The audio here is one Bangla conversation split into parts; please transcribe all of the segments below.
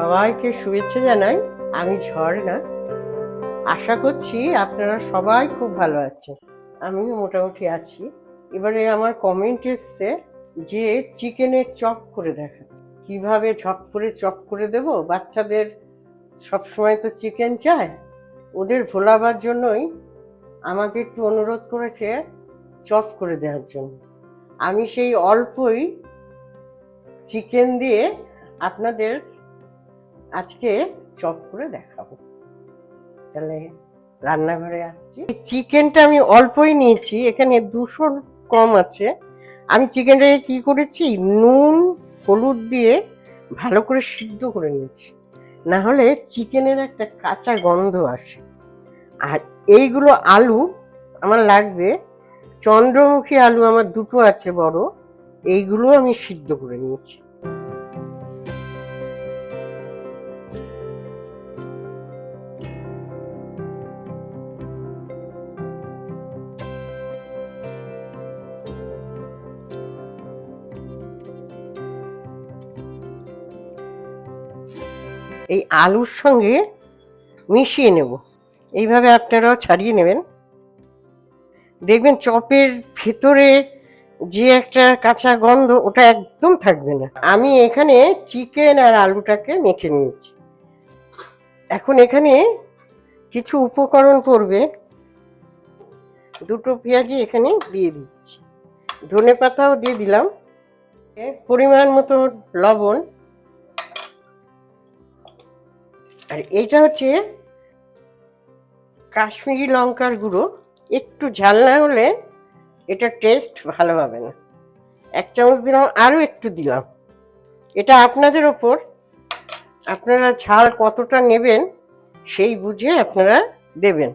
সবাইকে শুভেচ্ছা জানাই। আমি ঝর্ণা। আশা করছি আপনারা সবাই খুব ভালো আছেন। আমিও মোটামুটি আছি। এবারে আমার কমেন্ট এসছে যে চিকেনের চপ করে দেখা। কীভাবে ঝপ করে চপ করে দেব? বাচ্চাদের সবসময় তো চিকেন চায় ওদের ভোলাবার জন্যই আমাকে একটু অনুরোধ করেছে চপ করে দেওয়ার জন্য। আমি সেই অল্পই চিকেন দিয়ে আপনাদের আজকে চপ করে দেখাবো। তাহলে রান্নাঘরে আসছি। চিকেনটা আমি অল্পই নিয়েছি, এখানে দুশো কম আছে। আমি চিকেনটাকে কি করেছি? নুন, হলুদ দিয়ে ভালো করে সিদ্ধ করে নিয়েছি। না হলে চিকেনের একটা কাঁচা গন্ধ আসে। আর এইগুলো আলু আমার লাগবে। চন্দ্রমুখী আলু আমার দুটো আছে বড়। এইগুলো আমি সিদ্ধ করে নিয়েছি। এই আলুর সঙ্গে মিশিয়ে নেব। এইভাবে আপনারাও ছাড়িয়ে নেবেন। দেখবেন চপের ভেতরে যে একটা কাঁচা গন্ধ, ওটা একদম থাকবে না। আমি এখানে চিকেন আর আলুটাকে মেখে নিয়েছি। এখন এখানে কিছু উপকরণ পড়বে। দুটো পেঁয়াজি এখানে দিয়ে দিচ্ছি। ধনে পাতাও দিয়ে দিলাম। পরিমাণ মতো লবণ। আর এইটা হচ্ছে কাশ্মীরি লঙ্কার গুঁড়ো। একটু ঝাল না হলে এটা টেস্ট ভালো হবে না। এক চামচ দিলাম আরও একটু দিলাম। এটা আপনাদের ওপর, আপনারা ঝাল কতটা নেবেন সেই বুঝে আপনারা দেবেন।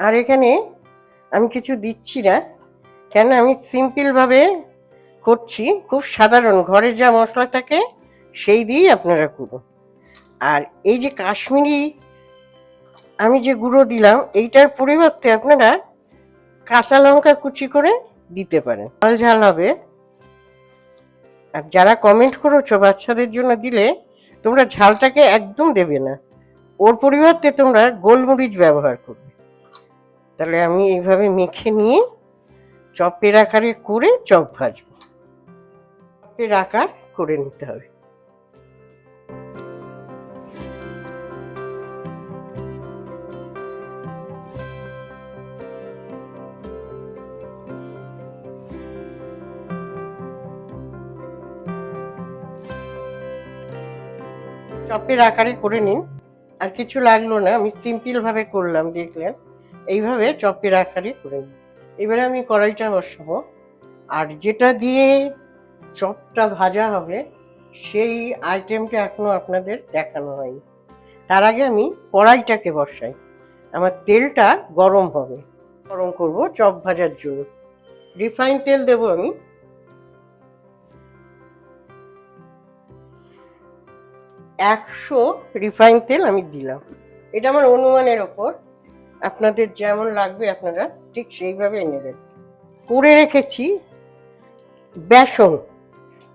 আর এখানে আমি কিছু দিচ্ছি না, কেন আমি সিম্পলভাবে করছি। খুব সাধারণ, ঘরে যা মশলা থাকে সেই দিয়েই আপনারা করুন আর এই যে কাশ্মীরি, আমি যে গুঁড়ো দিলাম, এইটার পরিবর্তে আপনারা কাঁচা লঙ্কা কুচি করে দিতে পারেন। ঝাল ঝাল হবে। আর যারা কমেন্ট করেছ বাচ্চাদের জন্য দিলে, তোমরা ঝালটাকে একদম দেবে না। ওর পরিবর্তে তোমরা গোলমরিচ ব্যবহার করবে। তাহলে আমি এইভাবে মেখে নিয়ে চপের আকারে করে চপ ভাজবো। চপের আকার করে নিতে হবে। চপের আকারে করে নিন। আর কিছু লাগল না, আমি সিম্পল ভাবে করলাম, দেখলেন। এইভাবে চপের আকারে করে নিন। এবারে আমি কড়াইটা বসাবো। আর যেটা দিয়ে চপটা ভাজা হবে, সেই আইটেমটা এখনও আপনাদের দেখানো হয়নি। তার আগে আমি কড়াইটাকে বসাই। আমার তেলটা গরম হবে। গরম করব চপ ভাজার জন্য। রিফাইন তেল দেবো আমি। একশো রিফাইন তেল আমি দিলাম। এটা আমার অনুমানের ওপর। আপনাদের যেমন লাগবে আপনারা ঠিক সেইভাবে নেবেন করে রেখেছি বেসন।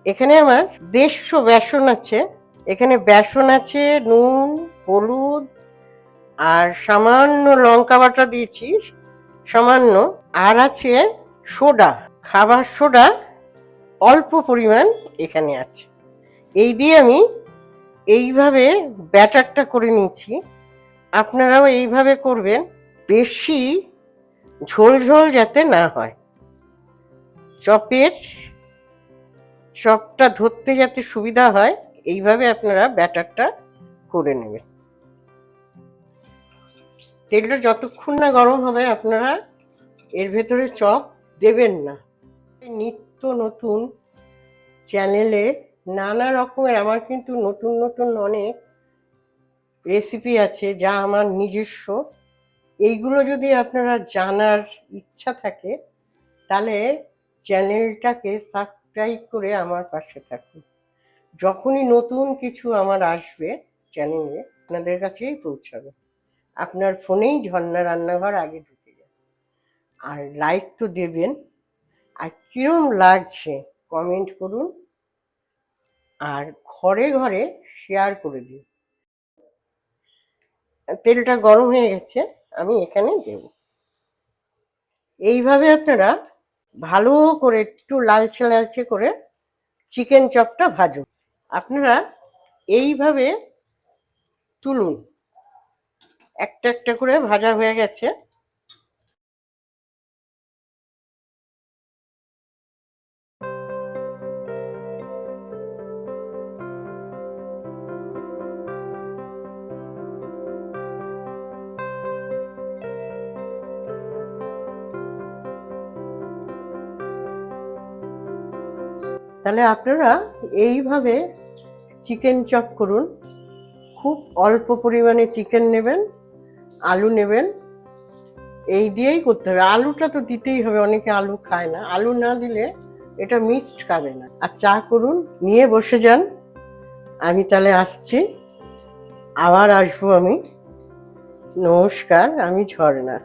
এখানে আমার দেড়শো বেসন আছে। এখানে বেসন আছে, নুন, হলুদ আর সামান্য লঙ্কা বাটা দিয়েছি। সামান্য। আর আছে সোডা। খাবার সোডা অল্প পরিমাণ এখানে আছে। এই দিয়ে আমি এইভাবে ব্যাটারটা করে নিচ্ছি আপনারাও এইভাবে করবেন, বেশি ঝোল ঝোল যাতে না হয়। চপের চপটা ধরতে যাতে সুবিধা হয়, এইভাবে আপনারা ব্যাটারটা করে নেবেন। তেলটা যতক্ষণ না গরম হবে, আপনারা এর ভেতরে চপ দেবেন না। নিত্য নতুন চ্যানেলে নানা রকমের, আমার কিন্তু নতুন নতুন অনেক রেসিপি আছে যা আমার নিজস্ব। এইগুলো যদি আপনারা জানার ইচ্ছা থাকে, তাহলে চ্যানেলটাকে সাবস্ক্রাইব করে আমার পাশে থাকুন। যখনই নতুন কিছু আমার আসবে চ্যানেলে আপনাদের কাছেই পৌঁছাবে। আপনার ফোনেই ঝর্ণা রান্নাঘর আগে ঢুকে যাবে। আর লাইক তো দেবেন। আর কিরম লাগছে কমেন্ট করুন। আর ঘরে ঘরে শেয়ার করে দিন তেলটা গরম হয়ে গেছে, আমি এখানে দেব। এইভাবে আপনারা ভালো করে একটু লালচে লালচে করে চিকেন চপটা ভাজুন। আপনারা এইভাবে তুলুন। একটা একটা করে ভাজা হয়ে গেছে। তাহলে আপনারা এইভাবে চিকেন চপ করুন। খুব অল্প পরিমাণে চিকেন নেবেন, আলু নেবেন। এই দিয়েই করতে হবে। আলুটা তো দিতেই হবে, অনেকে আলু খায় না। আলু না দিলে এটা মিক্সড খাবে না। আর চা করুন, নিয়ে বসে যান। আমি তাহলে আসছি। আবার আসব আমি। নমস্কার, আমি ঝর্ণা।